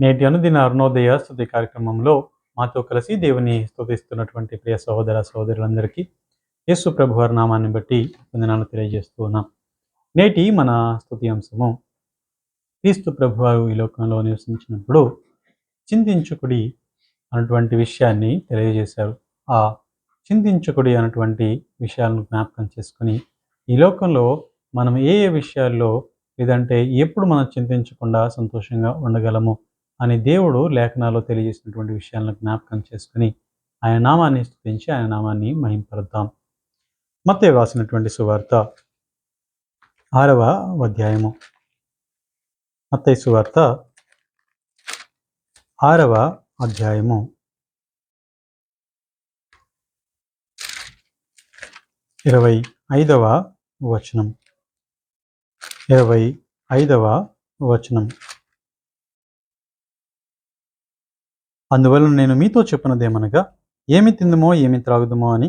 నేటి అనుదిన అరుణోదయ స్థుతి కార్యక్రమంలో మాతో కలిసి దేవుని స్తుతిస్తున్నటువంటి ప్రియ సహోదర సహోదరులందరికీ యేసు ప్రభు నామాన్ని బట్టి వందనాలు తెలియజేస్తూ ఉన్నాం. నేటి మన స్థుతి అంశము క్రీస్తు ప్రభువారు ఈ లోకంలో నివసించినప్పుడు చింతించుకుడి అన్నటువంటి విషయాన్ని తెలియజేశారు. ఆ చింతించుకుడి అన్నటువంటి విషయాలను జ్ఞాపకం చేసుకుని ఈ లోకంలో మనం ఏ ఏ విషయాల్లో లేదంటే ఎప్పుడు మనం చింతించకుండా సంతోషంగా ఉండగలము అని దేవుడు లేఖనాల్లో తెలియజేసినటువంటి విషయాలను జ్ఞాపకం చేసుకుని ఆయన నామాన్ని స్థుతించి ఆయన నామాన్ని మహింపరుద్దాం. మత్తే రాసినటువంటి సువార్త ఆరవ అధ్యాయము. మత్తయి సువార్త ఆరవ అధ్యాయము. ఇరవై ఐదవ వచనం. ఇరవై ఐదవ వచనం. అందువలన నేను మీతో చెప్పినదేమనగా ఏమి తిందుమో ఏమి త్రాగుదమో అని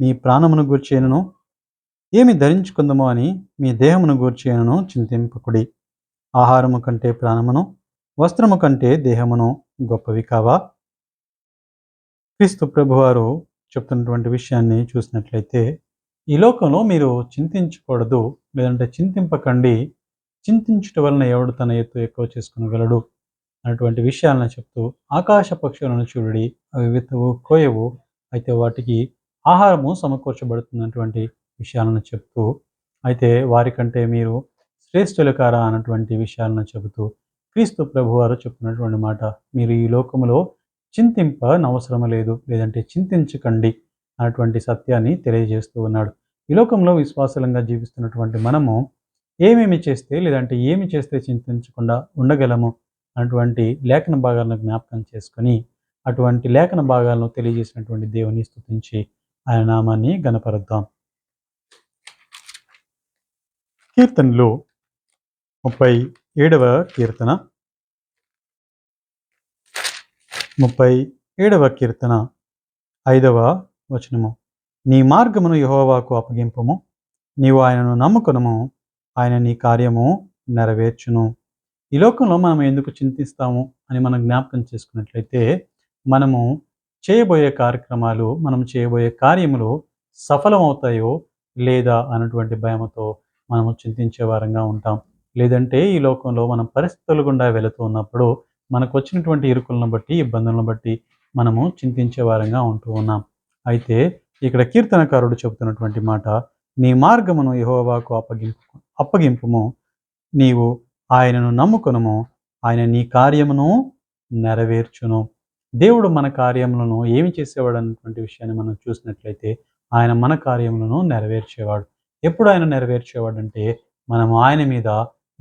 మీ ప్రాణమును గూర్చేనను ఏమి ధరించుకుందమో అని మీ దేహమును గూర్చేనను చింతింపకుడి. ఆహారము కంటే ప్రాణమును వస్త్రము కంటే దేహమును గొప్పవి కావా? క్రీస్తు ప్రభువారు చెప్తున్నటువంటి విషయాన్ని చూసినట్లయితే ఈ లోకంలో మీరు చింతించకూడదు లేదంటే చింతింపకండి. చింతించుట వలన ఎవడు తన ఎత్తు ఎక్కువ చేసుకునగలడు? అన్నటువంటి విషయాలను చెప్తూ ఆకాశ పక్షులను చూడడి అవి విత్తవు కోయవు అయితే వాటికి ఆహారము సమకూర్చబడుతున్నటువంటి విషయాలను చెప్తూ అయితే వారికంటే మీరు శ్రేష్ఠులకారా అన్నటువంటి విషయాలను చెబుతూ క్రీస్తు ప్రభువారు చెప్పినటువంటి మాట మీరు ఈ లోకములో చింతింప అవసరం లేదు లేదంటే చింతించకండి అన్నటువంటి సత్యాన్ని తెలియజేస్తూ ఉన్నాడు. ఈ లోకంలో విశ్వాసలంగా జీవిస్తున్నటువంటి మనము ఏమేమి చేస్తే లేదంటే ఏమి చేస్తే చింతించకుండా ఉండగలము? అటువంటి లేఖన భాగాలను జ్ఞాపకం చేసుకొని అటువంటి లేఖన భాగాలను తెలియజేసినటువంటి దేవుని స్థుతించి ఆయన నామాన్ని గనపరుద్దాం కీర్తనలు ముప్పై ఏడవ కీర్తన. ముప్పై ఏడవ కీర్తన ఐదవ వచనము. నీ మార్గమును యహోవాకు అప్పగింపము. నీవు ఆయనను నమ్ముకొనము. ఆయన నీ కార్యము నెరవేర్చును. ఈ లోకంలో మనం ఎందుకు చింతిస్తాము అని మనం జ్ఞాపకం చేసుకున్నట్లయితే మనము చేయబోయే కార్యక్రమాలు మనం చేయబోయే కార్యములు సఫలమవుతాయో లేదా అన్నటువంటి భయముతో మనము చింతించే వారంగా ఉంటాం. లేదంటే ఈ లోకంలో మనం పరిస్థితులు గుండా వెళుతూ ఉన్నప్పుడు మనకు వచ్చినటువంటి ఇరుకులను బట్టి ఇబ్బందులను బట్టి మనము చింతించే వారంగా ఉంటూ ఉన్నాం. అయితే ఇక్కడ కీర్తనకారుడు చెబుతున్నటువంటి మాట నీ మార్గమును యహోవాకు అప్పగింపు అప్పగింపుము. నీవు ఆయనను నమ్ముకునము. ఆయన నీ కార్యమును నెరవేర్చును. దేవుడు మన కార్యములను ఏమి చేసేవాడు అన్నటువంటి విషయాన్ని మనం చూసినట్లయితే ఆయన మన కార్యములను నెరవేర్చేవాడు. ఎప్పుడు ఆయన నెరవేర్చేవాడు అంటే మనం ఆయన మీద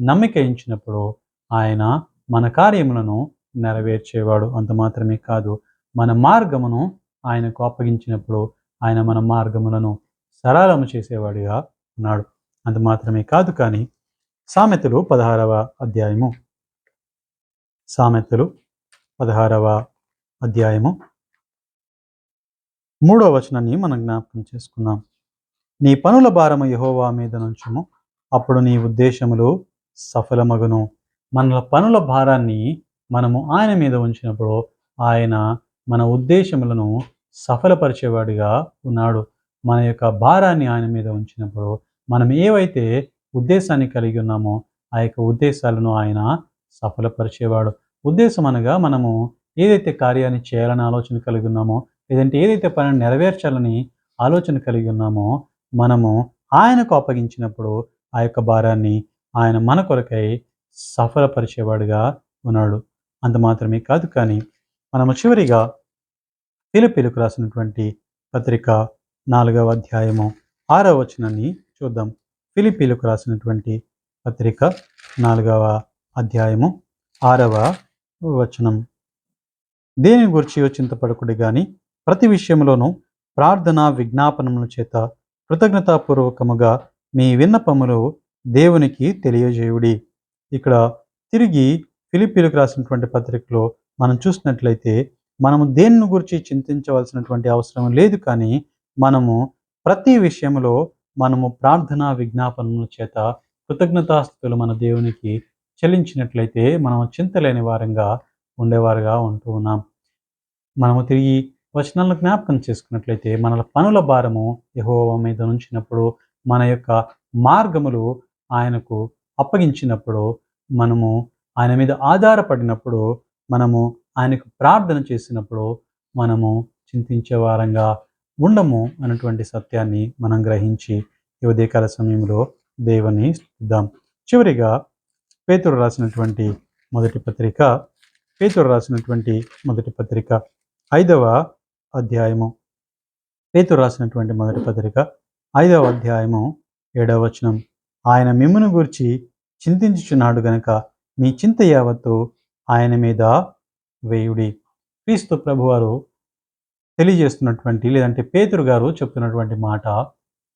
నమ్మిక ఇచ్చినప్పుడు ఆయన మన కార్యములను నెరవేర్చేవాడు. అంత మాత్రమే కాదు మన మార్గమును ఆయనకు అప్పగించినప్పుడు ఆయన మన మార్గములను సరళము చేసేవాడిగా ఉన్నాడు. అంత మాత్రమే కాదు కానీ సామెతలు పదహారవ అధ్యాయము. సామెతలు పదహారవ అధ్యాయము. మూడో వచనాన్ని మనం జ్ఞాపకం చేసుకుందాం. నీ పనుల భారము యహోవా మీద నుంచము. అప్పుడు నీ ఉద్దేశములు సఫలమగును. మన పనుల భారాన్ని మనము ఆయన మీద ఉంచినప్పుడు ఆయన మన ఉద్దేశములను సఫలపరిచేవాడిగా ఉన్నాడు. మన యొక్క భారాన్ని ఆయన మీద ఉంచినప్పుడు మనం ఏవైతే ఉద్దేశాన్ని కలిగి ఉన్నామో ఆ యొక్క ఉద్దేశాలను ఆయన సఫలపరిచేవాడు. ఉద్దేశం అనగా మనము ఏదైతే కార్యాన్ని చేయాలని ఆలోచన కలిగి ఉన్నామో లేదంటే ఏదైతే పనిని నెరవేర్చాలని ఆలోచన కలిగి ఉన్నామో మనము ఆయనకు అప్పగించినప్పుడు ఆ యొక్క భారాన్ని ఆయన మన కొరకై సఫలపరిచేవాడుగా ఉన్నాడు. అంత మాత్రమే కాదు కానీ మనము చివరిగా పిలుపిలుకు రాసినటువంటి పత్రిక నాలుగవ అధ్యాయము ఆరవ వచనాన్ని చూద్దాం. ఫిలిపీలకు రాసినటువంటి పత్రిక నాలుగవ అధ్యాయము ఆరవ వచనం. దేని గురించి చింతపడకుడి గాని ప్రతి విషయంలోనూ ప్రార్థన విజ్ఞాపనముల చేత కృతజ్ఞతాపూర్వకముగా మీ విన్నపములు దేవునికి తెలియజేయుడి. ఇక్కడ తిరిగి ఫిలిపీలకు రాసినటువంటి పత్రికలో మనం చూసినట్లయితే మనము దేని గురించి చింతించవలసినటువంటి అవసరం లేదు కానీ మనము ప్రతి విషయంలో మనము ప్రార్థన విజ్ఞాపనముల చేత కృతజ్ఞతాస్థుతులు మన దేవునికి చెల్లించినట్లయితే మనం చింతలేని వారంగా ఉండేవారుగా ఉంటూ ఉన్నాం. మనము తిరిగి వచనాలను జ్ఞాపకం చేసుకున్నట్లయితే మన పనుల భారము యహోవ మీద ఉంచినప్పుడు మన యొక్క మార్గములు ఆయనకు అప్పగించినప్పుడు మనము ఆయన మీద ఆధారపడినప్పుడు మనము ఆయనకు ప్రార్థన చేసినప్పుడు మనము చింతించే వారంగా ఉండము అన్నటువంటి సత్యాన్ని మనం గ్రహించి ఈ ఉదయకాల సమయంలో దేవుని స్తుతిద్దాం చివరిగా పేతురు రాసినటువంటి మొదటి పత్రిక పేతురు రాసినటువంటి మొదటి పత్రిక ఐదవ అధ్యాయము. పేతురు రాసినటువంటి మొదటి పత్రిక ఐదవ అధ్యాయము ఏడవ వచనం. ఆయన మిమ్మును గూర్చి చింతించుచున్నాడు గనక మీ చింత యావత్తు ఆయన మీద వేయుడి. క్రీస్తు ప్రభువారు తెలియజేస్తున్నటువంటి లేదంటే పేతురు గారు చెప్తున్నటువంటి మాట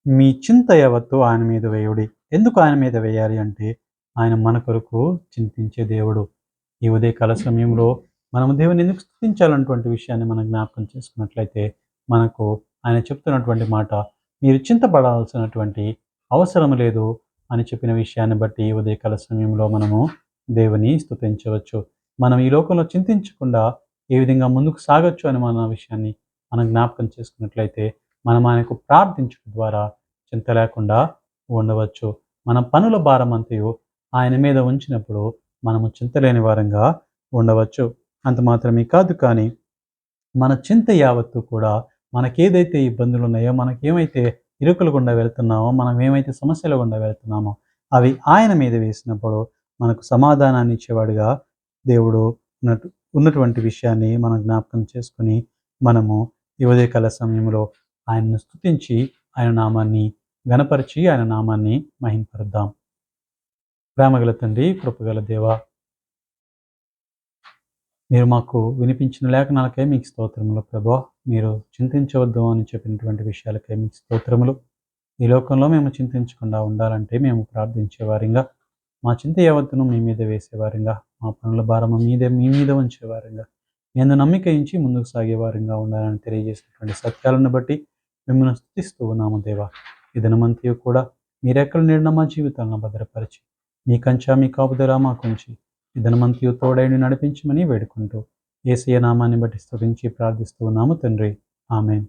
మీ చింత యావత్తు ఆయన మీద వేయుడి. ఎందుకు ఆయన మీద వేయాలి అంటే ఆయన మన కొరకు చింతించే దేవుడు. ఈ ఉదయకాల సమయంలో మనము దేవుని ఎందుకు స్థుతించాలన్నటువంటి విషయాన్ని మనం జ్ఞాపకం చేసుకున్నట్లయితే మనకు ఆయన చెప్తున్నటువంటి మాట మీరు చింతపడాల్సినటువంటి అవసరం లేదు అని చెప్పిన విషయాన్ని బట్టి ఈ ఉదయకాల సమయంలో మనము దేవుని స్తుతించవచ్చు మనం ఈ లోకంలో చింతించకుండా ఏ విధంగా ముందుకు సాగొచ్చు అని మన విషయాన్ని మనం జ్ఞాపకం చేసుకున్నట్లయితే మనం ఆయనకు ప్రార్థించడం ద్వారా చింత లేకుండా ఉండవచ్చు. మన పనుల భారం అంతయు ఆయన మీద ఉంచినప్పుడు మనము చింతలేని వారంగా ఉండవచ్చు. అంత మాత్రమే కాదు కానీ మన చింత యావత్తు కూడా మనకేదైతే ఇబ్బందులు ఉన్నాయో మనకేమైతే ఇరుకులు గుండా వెళ్తున్నామో మనం ఏమైతే సమస్యల గుండా వెళ్తున్నామో అవి ఆయన మీద వేసినప్పుడు మనకు సమాధానాన్ని ఇచ్చేవాడుగా దేవుడు ఉన్నట్టు ఉన్నటువంటి విషయాన్ని మనం జ్ఞాపకం చేసుకుని మనము ఈ ఉదయకాల సమయంలో ఆయనను స్తుతించి ఆయన నామాన్ని గణపరిచి ఆయన నామాన్ని మహింపరుద్దాం. ప్రేమగల తండ్రి కృపగల దేవ మీరు మాకు వినిపించిన లేఖనాలకే మీకు స్తోత్రములు ప్రభా. మీరు చింతించవద్దు అని చెప్పినటువంటి విషయాలకే మీకు స్తోత్రములు. ఈ లోకంలో మేము చింతించకుండా ఉండాలంటే మేము ప్రార్థించేవారిగా. మా చింత యావత్తును మీ మీద వేసేవారంగా. మా పనుల భారము మీదే మీ మీద ఉంచేవారంగా. నేను నమ్మిక ఇచ్చి ముందుకు సాగేవారిగా ఉండాలని తెలియజేసినటువంటి సత్యాలను బట్టి మిమ్మల్ని స్థుతిస్తూ ఉన్నాము దేవా. ఈ దినమంతయు కూడా మీరెక్కడ నిండిన మా జీవితాలను భద్రపరిచి మీ కంచా మీ కాపుదరా మాకుంచి ఈ దినమంతయు తోడైని నడిపించమని వేడుకుంటూ ఏసీయ నామాన్ని బట్టి స్థుతించి ప్రార్థిస్తూ ఉన్నాము తండ్రి. ఆమెన్.